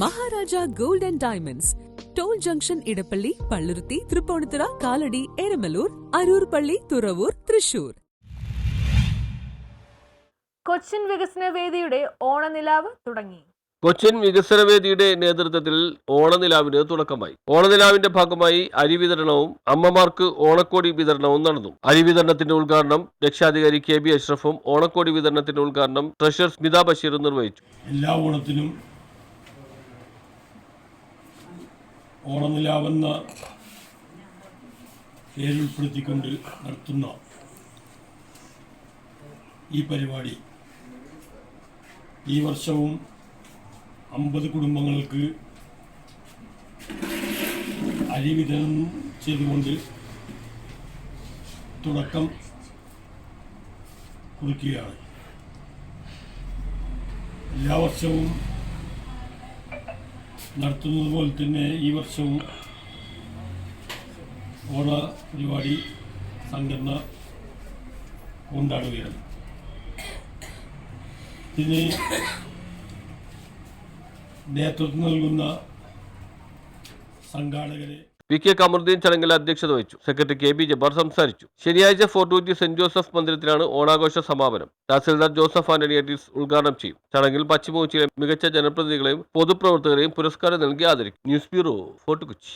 Maharaja gold and diamonds. Toll junction Edappally Palluruthy Tripunithura Kalady Eramalloor Aroor പള്ളി തുറവൂർ തൃശൂർ. കൊച്ചിൻ വികസന വേദിയുടെ ഓണനിലാവ് തുടങ്ങി. കൊച്ചിൻ വികസന വേദിയുടെ നേതൃത്വത്തിൽ ഓണനിലാവിന് തുടക്കമായി. ഓണനിലാവിന്റെ ഭാഗമായി അരി വിതരണവും അമ്മമാർക്ക് ഓണക്കോടി വിതരണവും നടന്നു. അരി വിതരണത്തിന്റെ ഉദ്ഘാടനം രക്ഷാധികാരി കെ ബി അഷ്റഫും ഓണക്കോടി വിതരണത്തിന്റെ ഉദ്ഘാടനം ട്രഷറർ സ്മിത ബഷീറും നിർവഹിച്ചു. എല്ലാ ഓണത്തിനും ഓണനിലാവെന്ന പേരുൾപ്പെടുത്തിക്കൊണ്ട് നടത്തുന്ന ഈ പരിപാടി ഈ വർഷവും അമ്പത് കുടുംബങ്ങൾക്ക് അരി വിതരണം ചെയ്തുകൊണ്ട് തുടക്കം കുറിക്കുകയാണ്. എല്ലാ വർഷവും നടത്തുന്നത് പോലെ തന്നെ ഈ വർഷവും ഓണ പരിപാടി സംഘടന കൊണ്ടാടുകയാണ്. ഇതിന് നേതൃത്വം നൽകുന്ന സംഘാടകരെ പി കെ കമറുദ്ദീൻ ചടങ്ങിൽ അധ്യക്ഷത വഹിച്ചു. സെക്രട്ടറി കെ ബി ജബ്ബാർ സംസാരിച്ചു. ശനിയാഴ്ച ഫോർട്ട് കൊച്ചി സെന്റ് ജോസഫ് മന്ദിരത്തിലാണ് ഓണാഘോഷ സമാപനം. തഹസിൽദാർ ജോസഫ് ആന്റണി അഡീസ് ഉദ്ഘാടനം ചെയ്യും. ചടങ്ങിൽ പശ്ചിമ കൊച്ചിയിലെ മികച്ച ജനപ്രതിനിധികളെയും പൊതുപ്രവർത്തകരെയും പുരസ്കാരം നൽകി ആദരിക്കും. News bureau Fort Kochi.